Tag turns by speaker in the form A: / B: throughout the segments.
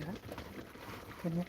A: เนี่ย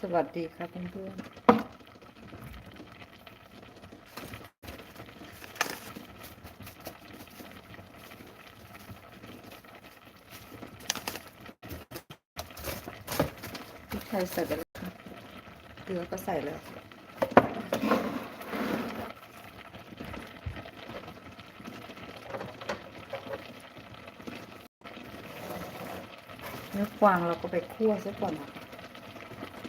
A: สวัสดีครับเพื่อนๆพริกไทยใส่ไปแล้วค่ะเกลือก็ใส่แล้ว เนื้อกวางเราก็ไปคั่วซะก่อนนะ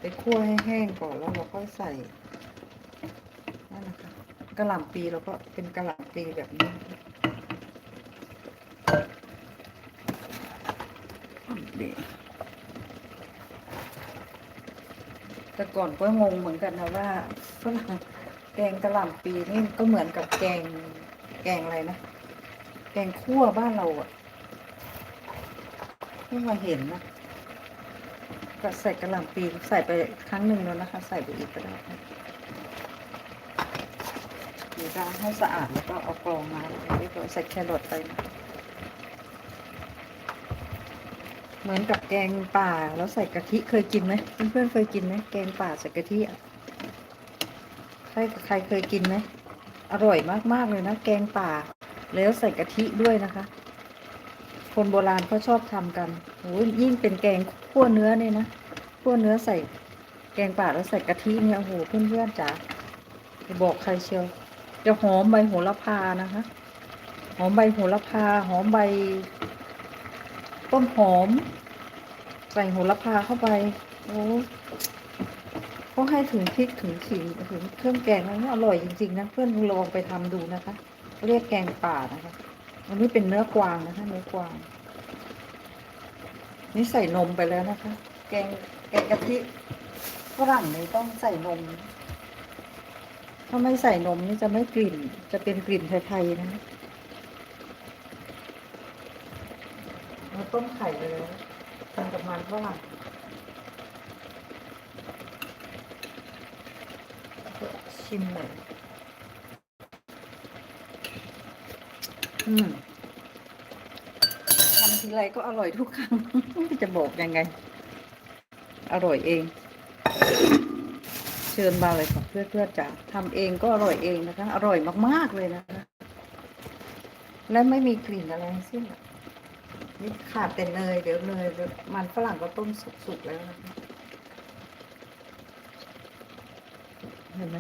A: ไปคั่วให้แห้งก่อนแล้วเราก็ใส่นั่นนะคะกระหล่ำปีเราก็เป็นกระหล่ำปีแบบนี้ดีแต่ก่อนก็งงเหมือนกันนะว่าฝรั่งแกงกระหล่ำปีนี่ก็เหมือนกับแกงแกงอะไรนะแกงคั่วบ้านเราอะเพิ่งมาเห็นนะ ก็ใส่กระหล่ำปีใส่ไปครั้งหนึ่งแล้วนะคะ ใส่ไปอีกก็ได้ค่ะเดี๋ยวจะให้สะอาดแล้วก็เอากรองมาเรียบร้อยใส่แครอทไปเหมือนกับแกงป่าแล้วใส่กะทิเคยกินไหมเพื่อนๆเคยกินไหมแกงป่าใส่กะทิใครใครเคยกินไหมอร่อยมากๆเลยนะ แกงป่า แล้วใส่กะทิด้วยนะคะ คนโบราณเขาชอบทำกันโอ้ยยิ่งเป็นแกงคั่วเนื้อเนี่ยนะคั่วเนื้อใส่แกงป่าแล้วใส่กะทิเนี่ยโอ้โหเพื่อนๆจ๋าจะบอกใครเชียว จะหอมใบโหระพานะคะ หอมใบโหระพา หอมใบต้นหอม ใส่โหระพาเข้าไป โอ้เขาให้ถึงพริกถึงขิงถึงเครื่องแกงแล้วเนี่ยอร่อยจริงๆนะเพื่อนลองไปทำดูนะคะ เรียกแกงป่านะคะ อันนี้เป็นเนื้อกวางนะคะเนื้อกวาง นี่ใส่นมไปแล้วนะคะ แกงแกงกะทิฝรั่งนี่ต้องใส่นม ถ้าไม่ใส่นมนี่จะไม่กลิ่น จะเป็นกลิ่นไทยๆนะเราต้มไข่ไปแล้วทำกับมันฝรั่งชิมหน่อย อืม ทำทีไรก็อร่อยทุกครั้ง จะบอกยังไง อร่อยเอง เชิญมาเลยค่ะเพื่อนเพื่อนๆจ๋าทำเองก็อร่อยเองนะคะ อร่อยมากๆเลยนะคะและไม่มีกลิ่นอะไรทั้งสิ้นนี่ขาดแต่เนยเดี๋ยวเนยมันฝรั่งก็ต้มสุกๆแล้วนะคะเห็นไหม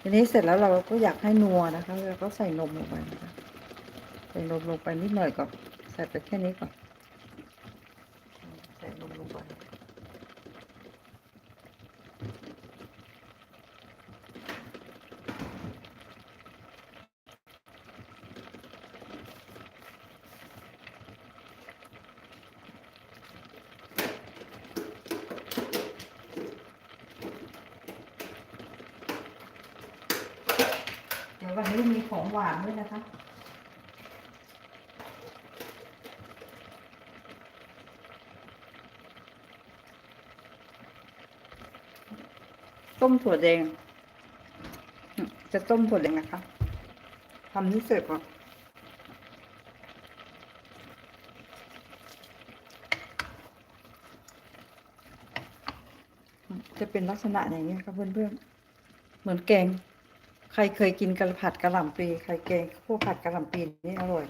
A: ทีนี้เสร็จแล้วเราก็อยากให้นัวนะคะ เราก็ใส่นมลงไปนะคะ ใส่ลมลงไปนิดหน่อยก่อน ใส่ไปแค่นี้ก่อน ใส่ลมลงไปเดี๋ยววันนี้มีของหวานด้วยนะคะ ต้มถั่วแดง จะต้มถั่วแดงนะคะทำนี่เสร็จก่อนจะเป็นลักษณะอย่างนี้ครับเพื่อนๆ เหมือนแกง ใครเคยกินกระผัดกระหล่ำปลีใครแกงพวกผัดกระหล่ำปลีนี่อร่อย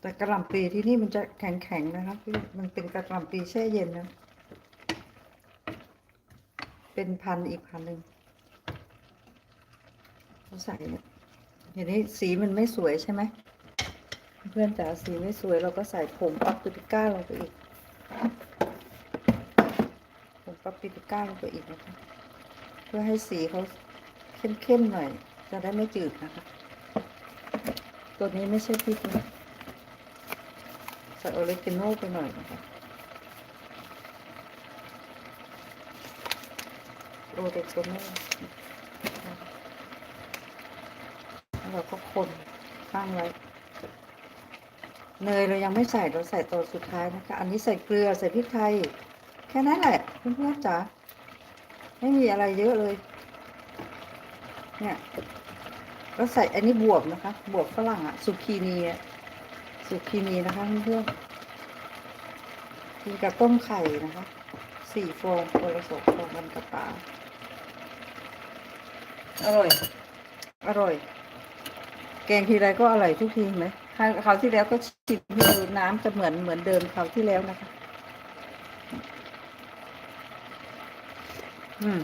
A: แต่กระหล่ำปลีที่นี่มันจะแข็งๆนะคะพี่มันเป็นกระหล่ำปลีแช่เย็นนะ เป็นพันอีกพันหนึ่งเราใส่เนี่ยอย่างนี้สีมันไม่สวยใช่ไหมเพื่อนแต่สีไม่สวยเราก็ใส่ผงปาปริก้าลงไปอีกผงปาปริก้าลงไปอีกนะคะเพื่อให้สีเขาเข้มๆหน่อย จะได้ไม่จืดนะคะตัวนี้ไม่ใช่พริกนะใส่ออริจินอลไปหน่อยนะคะ โอเด็กตัวแม่แล้วเราก็คนตั้งไว้ เนยเรายังไม่ใส่เราใส่ตัวสุดท้ายนะคะ อันนี้ใส่เกลือใส่พริกไทย แค่นั้นแหละเพื่อนๆจ๋าไม่มีอะไรเยอะเลย เนี่ยแล้วใส่อันนี้บวบนะคะ บวบฝรั่งอะสุกีนีอะสุกีนีนะคะเพื่อนๆกินกับต้มไข่นะคะสี่ฟองคนละสองฟองกันกับปลา อร่อย อร่อย แกงทีไรก็อร่อยทุกทีไหมคราวคราที่แล้วก็ชิมให้ดูน้ำจะเหมือนเหมือนเดิมคราวที่แล้วนะคะ อืม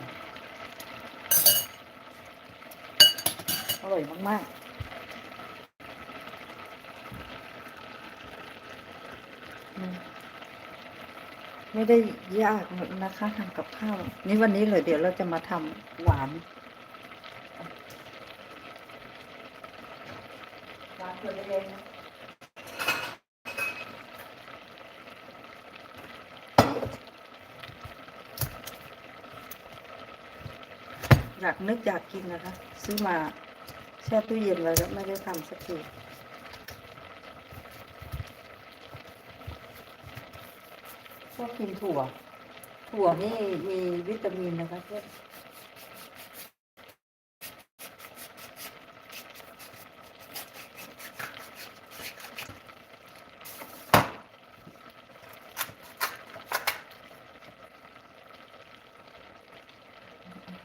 A: อร่อยมากๆอืมไม่ได้ยากนะคะทำกับข้าว นี่วันนี้เลยเดี๋ยวเราจะมาทำหวาน หวานตัวเองอยากนึกอยากกินนะคะ ซื้อมาแช่ตู้เย็นไว้แล้วไม่ได้ทำสักทีชอบกินถั่ว ถั่วนี่มีวิตามินนะคะเพื่อน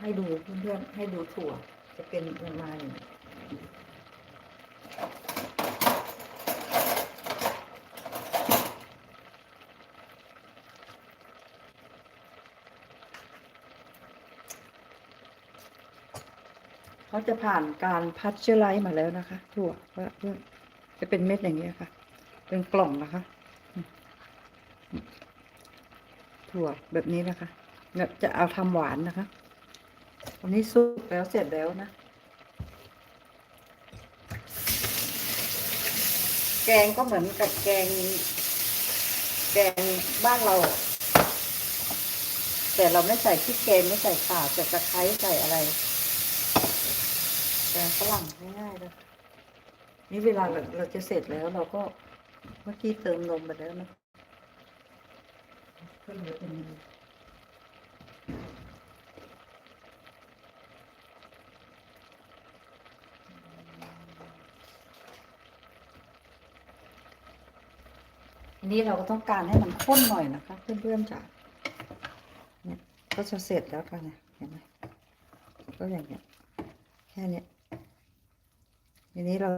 A: ให้ดูเพื่อนๆให้ดูถั่ว จะเป็นประมาณอย่างนี้เขาจะผ่านการพัชเชอร์ไลท์มาแล้วนะคะ ถั่วเพื่อนจะเป็นเม็ดอย่างนี้ยค่ะ เป็นกล่องนะคะ ถั่วแบบนี้นะคะจะเอาทำหวานนะคะ อันนี้สุกแล้วเสร็จแล้วนะ แกงก็เหมือนกับแกง แกงบ้านเรา แต่เราไม่ใส่พริกแกงไม่ใส่ข่าใส่ตะไคร้ใส่อะไร แกงฝรั่งง่ายๆเลยนี่เวลาเราเราจะเสร็จแล้วเราก็เมื่อกี้เติมนมไปแล้วนะก็เหลือเป็ นี้เราก็ต้องการให้มันข้นหน่อยนะคะ เพื่อนๆจ๋าเนี่ยก็จะเสร็จแล้วกันเนี่ยเห็นไหมก็อย่างเงี้ยแค่เนี้ยทีนี้เรา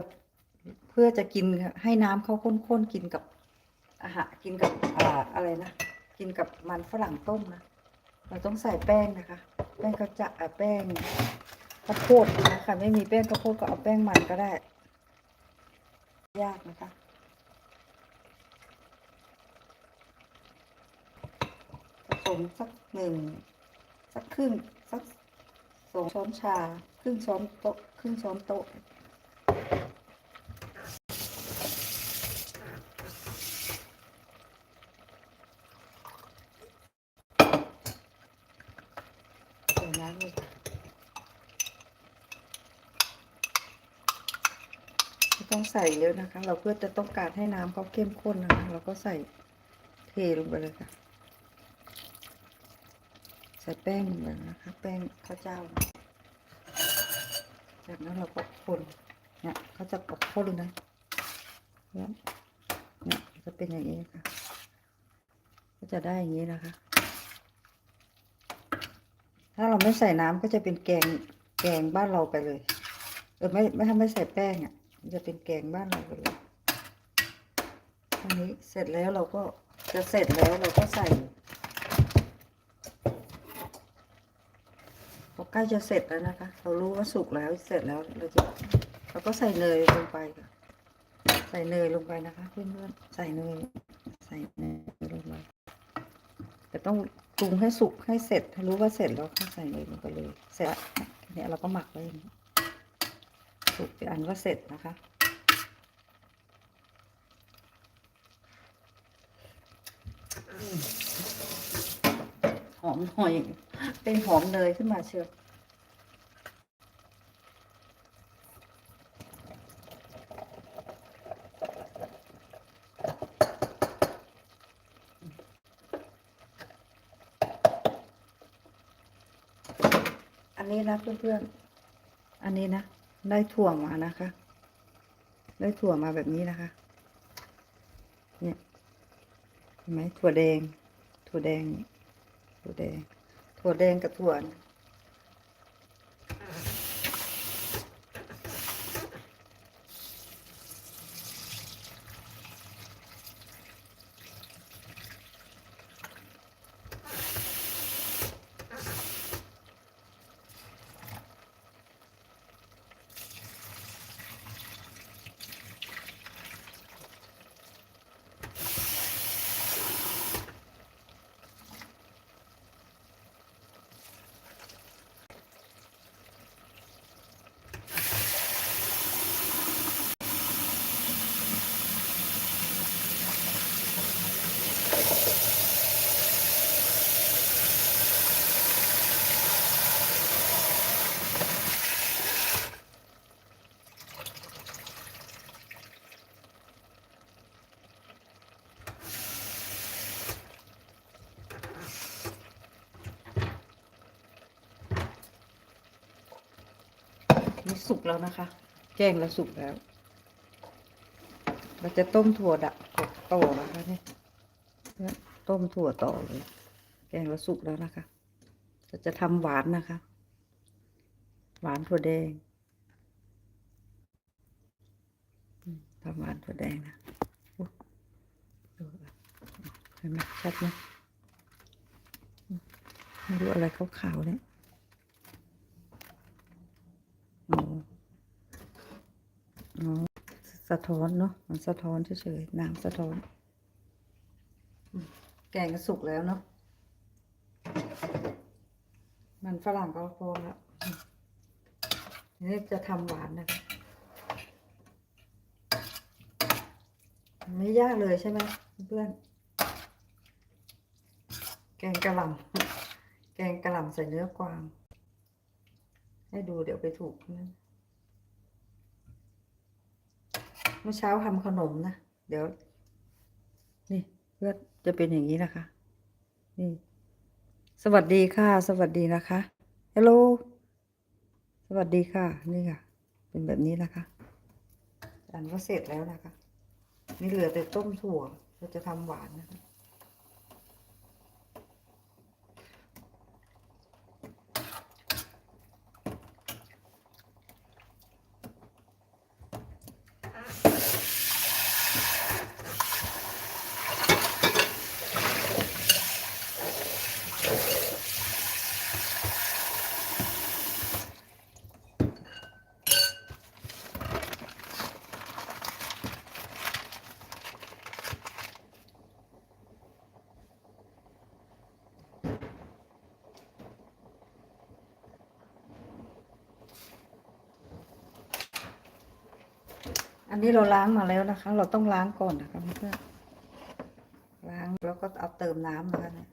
A: เพื่อจะกินให้น้ำเขาข้นๆกินกับอาหารกินกับอ่าอะไรนะกินกับมันฝรั่งต้มนะเราต้องใส่แป้งนะคะ แป้งข้าจะอ่าแป้งข้าวโพดนะคะไม่มีแป้งข้าวโพดก็เอาแป้งมันก็ได้ ยากนะคะ มสักหนึ่งสักครึ่งสักสองช้อนชา ครึ่งช้อนโต๊ะครึ่งช้อนโต๊ะเดี๋วน้ำต้องใส่เยอะนะคะ เราเพื่อจะต้องการให้น้ำเขาเข้มข้นนะคะ เราก็ใส่เทลงไปเลยค่ะ ใส่แป้งลงไปนนะคะ แป้งข้าวเจ้า จากนั้นเราก็คนเนี่ยเขาจะกรอบข้นนะเนี่ยเนี่ยจะเป็นอย่างนี้ค่ะ ก็จะได้อย่างนี้นะคะ ถ้าเราไม่ใส่น้ำก็จะเป็นแกงแกงบ้านเราไปเลยเออไม่ไม่ถ้าไม่ใส่แป้งอะจะเป็นแกงบ้านเราไปเลยอันนี้เสร็จแล้วเราก็จะเสร็จแล้วเราก็ใส่พอ ใกล้จะเสร็จแล้วนะคะ เรารู้ว่าสุกแล้วเสร็จแล้วเราจะเราก็ใส่เนยลงไปค่ะ ใส่เนยลงไปนะคะเพื่อนๆใส่เนยใส่เนยลงไปแต่ต้องปรุงให้สุกให้เสร็จถ้ารู้ว่าเสร็จแล้วก็ใส่เนยลงไปเลยเสร็จเนี่ยเราก็หมักไว้อย่างนี้สุกเป็นอันว่าเสร็จนะคะหอมหน่อยเป็นหอมเนยขึ้นมาเชียว อันนี้นะเพื่อนๆ อันนี้นะ ได้ถั่วมานะคะ ได้ถั่วมาแบบนี้นะคะ เนี่ยเห็นไหมถั่วแดง ถั่วแดง ถั่วแดง ถั่วแดงกับถั่ว สุกแล้วนะคะ แกงเราสุกแล้ว เราจะต้มถั่วดะกบต่อนะคะเนี่ยเนี่ต้มถั่วต่อเลย แกงเราสุกแล้วนะคะเราจะทำหวานนะคะ หวานถั่วแดงทำหวานถั่วแดงนะดูเห็นไหมชัดไหมอืมไม่รู้อะไรขาวๆเนี่ยอ๋ออ๋อ สะท้อนเนาะมันสะท้อนเฉยๆน้ำสะท้อน แกงก็สุกแล้วเนาะมันฝรั่งก็พอแล้วอืมทีนี่จะทำหวานนะไม่ยากเลยใช่ไหมเพื่อน แกงกะหล่ำแกงกะหล่ำใส่เนื้อกวาง ให้ดูเดี๋ยวไปถูกนั่น เมื่อเช้าทำขนมนะ เดี๋ยว นี่เพื่อจะเป็นอย่างนี้นะคะ นี่ สวัสดีค่ะ สวัสดีนะคะฮัลโหลสวัสดีค่ะ นี่ค่ะ เป็นแบบนี้นะคะอันก็เสร็จแล้วนะคะ นี่เหลือแต่ต้มถั่วเราจะทำหวานนะคะ อันนี้เราล้างมาแล้วนะคะ เราต้องล้างก่อนนะคะเพื่อนล้างแล้วก็เอาเติมน้ำนะคะเนี่ย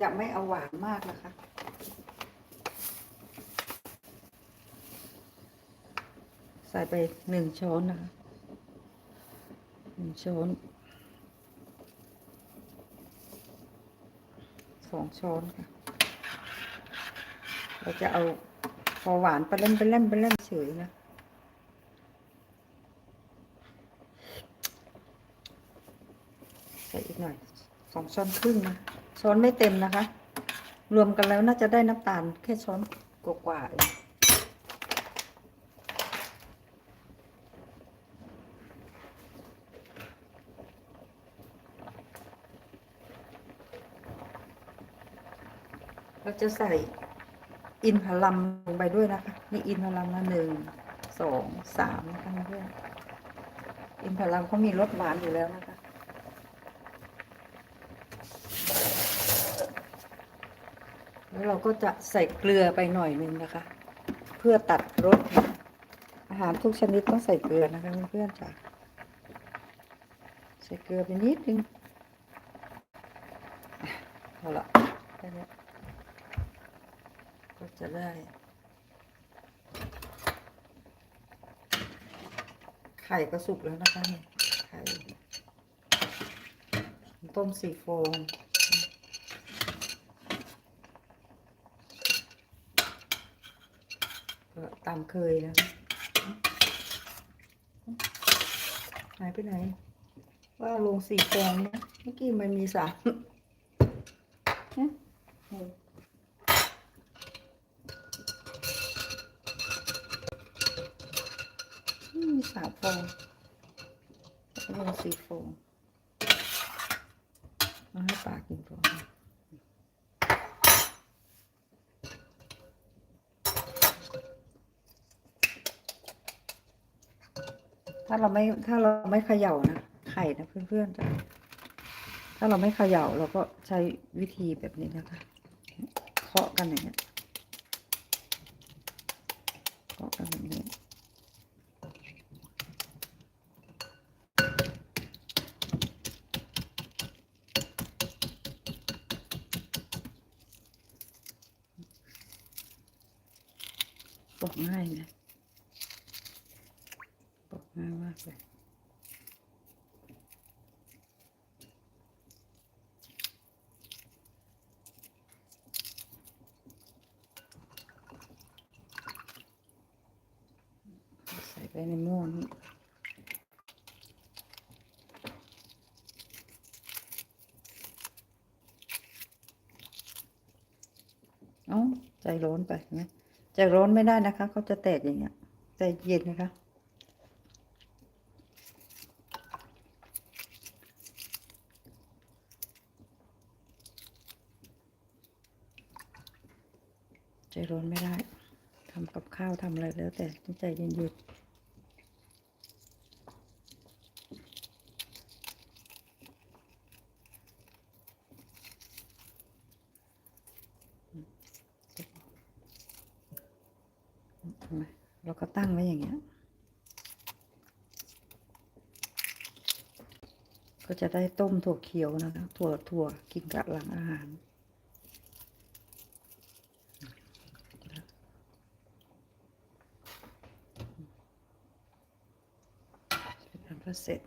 A: จะไม่เอาหวานมากนะคะ ใส่ไปหนึ่งช้อนนะคะหนึ่งช้อน องช้อนค่ะ เราจะเอาพอหวานไปเล่มไปเล่มไปเล่มเฉยนะใส่อีกหน่อยสองช้อนครึ่งนะ ช้อนไม่เต็มนะคะ รวมกันแล้วน่าจะได้น้ำตาลแค่ช้อนกว่าๆเอง จะใส่อินทลัมลงไปด้วยนะคะนี่อินทลัมละหนึ่งสองสามนะคะเพื่อนอินทลัมเขามีรสหวานอยู่แล้วนะคะแล้วเราก็จะใส่เกลือไปหน่อยนึงนะคะ เพื่อตัดรสอาหารทุกชนิดต้องใส่เกลือนะคะเพื่อนๆจ้ะใส่เกลือไปนิดนึงอะเอาละแค่นี้ก็ จะได้ ไข่ก็สุกแล้วนะคะเนี่ยไข่ต้มสีฟองตามเคยนะหายไปไหน ว่าลงสี่ฟองนะเมื่อกี้มันมีสาม สามฟองแล้วลงสี่ฟองมาให้ปากกินฟองถ้าเราไม่ถ้าเราไม่เขย่านะไข่นะเพื่อนๆจ้ะถ้าเราไม่เขย่าเราก็ใช้วิธีแบบนี้นะคะเคาะกันอย่างเงี้ยเคาะกันอย่างนี้ปอกง่ายนะปอกง่ายมากเลย ใส่ในหม้อนี้เอาใจร้อนไปเนไหมใจร้อนไม่ได้นะคะ เขาจะแตกอย่างเงี้ย ใจเย็นนะคะใจร้อนไม่ได้ทำกับข้าวทำอะไรแล้วแต่ใจเย็นๆเห็นไหมเราก็ตั้งไว้อย่างเงี้ย ก็จะได้ต้มถั่วเขียวนะคะ ถั่วถั่วกินกับหลังอาหารทำก็เสร็จ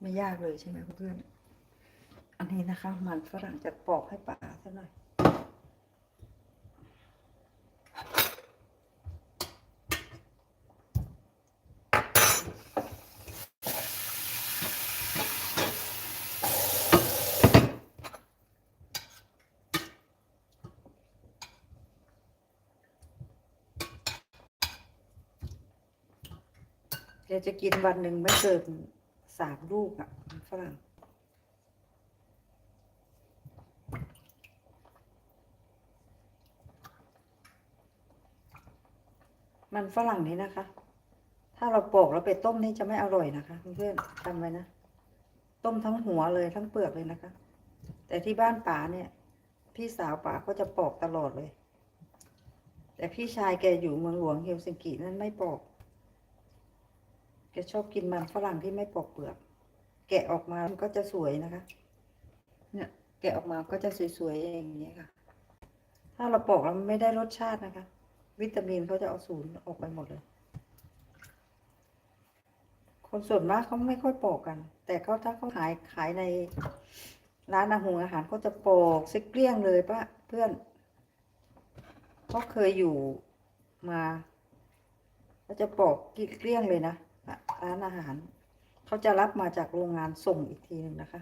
A: ไม่ยากเลยใช่ไหมเพื่อน อันนี้นะคะ มันฝรั่งจะปอกให้ป่าซะหน่อย ดี๋ยวจะกินวันหนึ่งไม่เกินสามลูกอะฝรั่งมันฝรั่งนี้นะคะ ถ้าเราปอกแล้วไปต้มนี่จะไม่อร่อยนะคะ เพื่อนๆจำไว้นะ ต้มทั้งหัวเลยทั้งเปลือกเลยนะคะ แต่ที่บ้านป๋าเนี่ย พี่สาวป๋าก็จะปอกตลอดเลย แต่พี่ชายแกอยู่เมืองหลวงเฮลซิงกินั่นไม่ปอก แกชอบกินมันฝรั่งที่ไม่ปอกเปลือก แกะออกมามันก็จะสวยนะคะ เนี่ย แกะออกมาก็จะสวยๆอย่างนี้ค่ะ ถ้าเราปอกแล้วไม่ได้รสชาตินะคะ วิตามินเขาจะเอาศูนย์ออกไปหมดเลย คนส่วนมากเขาไม่ค่อยปอกกัน แต่เขาถ้าเขาขายขายในร้านอาหารอาหารเขาจะปอกซิเกลี้ยงเลยปะเพื่อนเขาเคยอยู่มาเขาจะปอกเกลี้ยงเลยนะ ร้านอาหาร เขาจะรับมาจากโรงงานส่งอีกทีหนึ่งนะคะ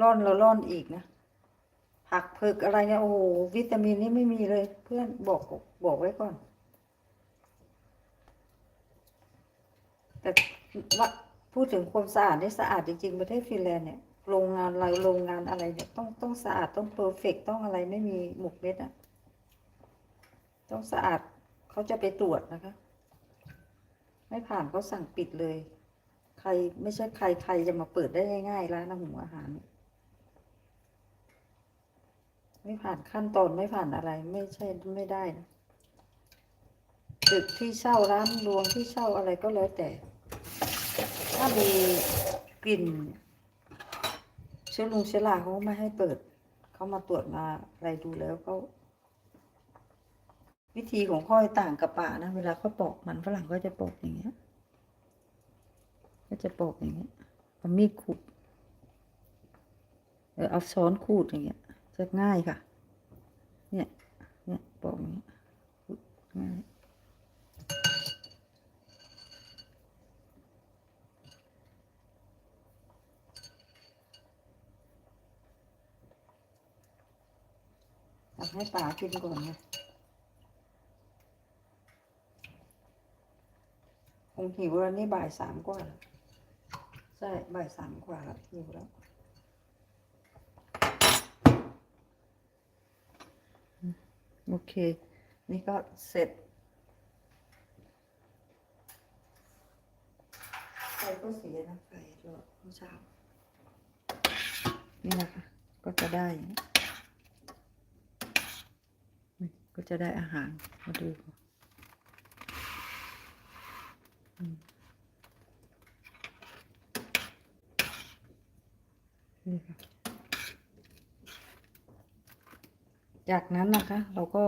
A: ร่อนแล้วร่อนอีกนะ ผักเผือกอะไรเนี่ยโอ้โหวิตามินนี่ไม่มีเลย เพื่อนบอกบอกไว้ก่อน แต่ว่าพูดถึงความสะอาดนี่สะอาดจริงๆประเทศฟินแลนด์เนี่ยโรงงานอะไรโรงงานอะไรเนี่ยต้องต้องสะอาดต้องเพอร์เฟกต้องอะไรไม่มีหมกเม็ดอะ ต้องสะอาดเขาจะไปตรวจนะคะ ไม่ผ่านเขาสั่งปิดเลย ใครไม่ใช่ใครใครจะมาเปิดได้ง่ายๆร้านอาหารอาหาร ไม่ผ่านขั้นตอนไม่ผ่านอะไรไม่ใช่ไม่ได้นะตึกที่เช่าร้านรวงที่เช่าอะไรก็แล้วแต่ ถ้ามีกลิ่นเชื้อลุงเชื้อราเขาไม่ให้เปิด เขามาตรวจมาอะไรดูแล้วเขา วิธีของค่อยต่างกับป่านะ เวลาเขาปอกมันฝรั่งก็จะปอกอย่างเงี้ย ก็จะปอกอย่างเงี้ยเอามีดขูดเออเอาช้อนขูดอย่างเงี้ยจะง่ายค่ะ เนี่ย เนี่ยปอกอย่างเงี้ยขูดง่ายให้ป๋ากินก่อนนะ งหิวแล้วนี่บ่ายสามกว่าแล้วใช่บ่ายสามกว่าแล้วหิวแล้วโอเค นี่ก็เสร็จไฟก็เสียนะไฟรอเมื่อเช้านี่นะคะ ก็จะได้ ก็จะได้อาหารมาดูก่อนอืม นี่ค่ะ จากนั้นนะคะ เราก็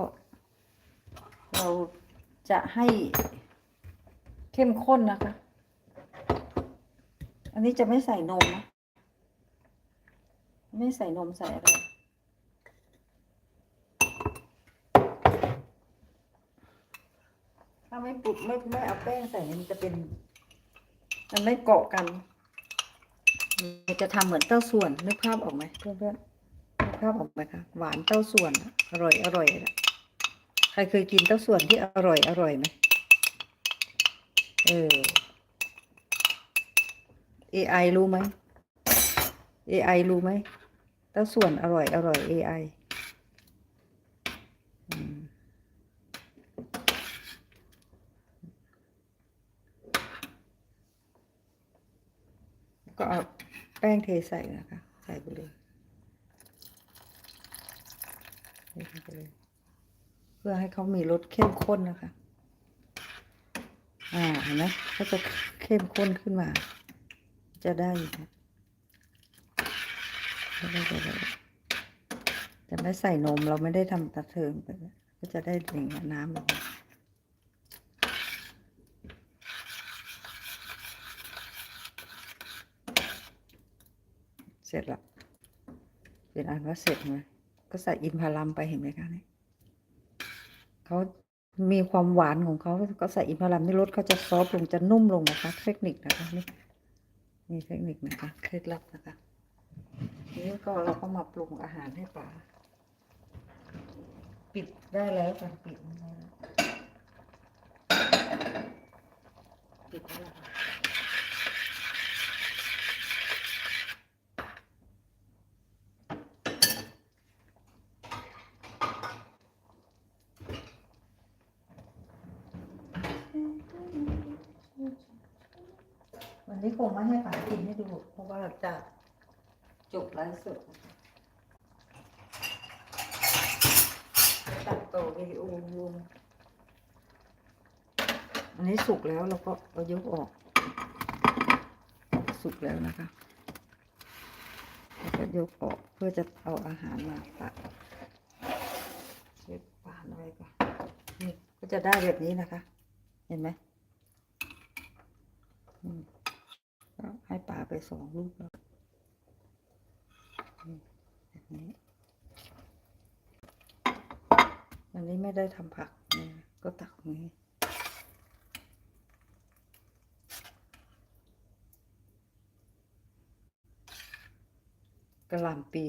A: เราจะให้เข้มข้นนะคะ อันนี้จะไม่ใส่นมนะ ไม่ใส่นมใส่อะไร ถ้า ไม่ปลุกไม่ไม่เอาแป้งใส่มันจะเป็น มันไม่เกาะกันมันจะทำเหมือนเต้าส่วนนึกภาพออกไหมเพื่อนๆนึกภาพออกไหมคะหวานเต้าส่วนอร่อยอร่อยอะใครเคยกินเต้าส่วนที่อร่อยอร่อยไหมเออ AI รู้ไหม AI รู้ไหมเต้าส่วนอร่อยอร่อย AI อืม ก็เอา แป้งเทใส่นะคะ ใส่ไปเลยเทไปเลย เพื่อให้เขามีรสเข้มข้นนะคะ อ่าเห็นไหมเขาจะเข้มข้นขึ้นมา จะได้จะไม่ใส่นมเราไม่ได้ทำตะเทิงไปก็จะได้อย่างเงี้ยน้ำแบบ เสร็จละเป็นอันว่าเสร็จไหมก็ใส่อินพารัมไปเห็นไหมคะเนี่ยเขามีความหวานของเขาก็ใส่อินพารัมนี่รสเขาจะซอฟลงจะนุ่มลงนะคะ เทคนิคนะคะนี่นี่เทคนิคนะคะเคล็ดลับนะคะทีนี้ก็เราก็มาปรุงอาหารให้ป่าปิดได้แล้วกันปิดได้แล้วปิดแล้ว งไม่ให้ฝันกินให้ดู เพราะว่าจะจบแลฟ์สดตัดต่อวิดีโอรวมอันนี้สุกแล้วเราก็เอายกออก สุกแล้วนะคะก็ยกออกเพื่อจะเอาอาหารมาตักเช็ดปานอะไรก่อนนี่ก็จะได้แบบนี้นะคะ เห็นไหม ให้ปลาไปสองลูกแล้วอืมแบบนี้อันนี้ไม่ได้ทำผักนะก็ตักมือกระหล่ำปี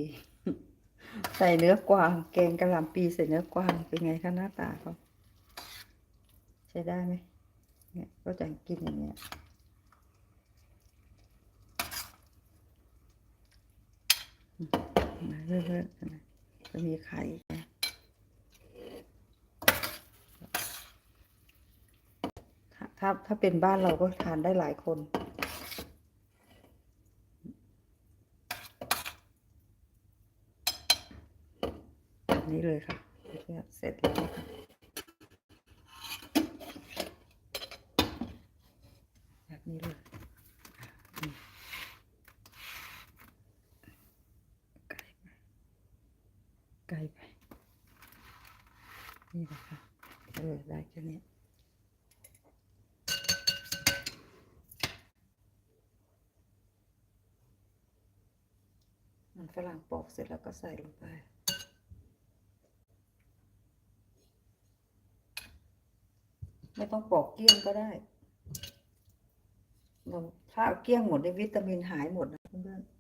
A: ใส่เนื้อกวาง แกงกระหล่ำปีใส่เนื้อกวางเป็นไงคะหน้าตาเขาใช้ได้ไหมเนี่ยก็จะกินอย่างเงี้ย มาเรื่อยๆนะจะมีไข่ถ้าถ้าเป็นบ้านเราก็ทานได้หลายคนแบบนี้เลยค่ะเนี่ยเสร็จแล้วค่ะแบบนี้เลยอืมไกลไปไกลไป นี่นะคะเออได้แค่นี้มันฝรั่งปอก เสร็จแล้วก็ใส่ลงไป ไม่ต้องปอกเกี้ยงก็ได้ เราถ้าเอาเกี้ยงหมดในวิตามินหายหมดนะเพื่อนๆ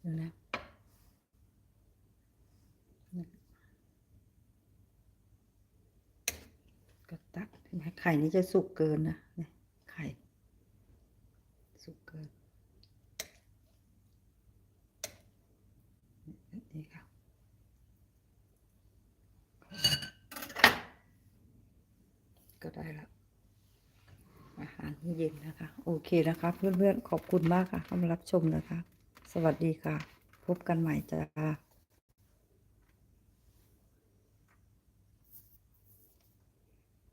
A: เดี๋ยวนะก็ตักเห็นไหมไข่นี้จะสุกเกินนะเนี่ยไข่ สุกเกินนี้ค่ะก็ได้แล้วอาหารเย็นนะคะ โอเคนะคะ เพื่อนๆ ขอบคุณมากค่ะเข้ามารับชมนะคะ สวัสดีค่ะ พบกันใหม่จ้า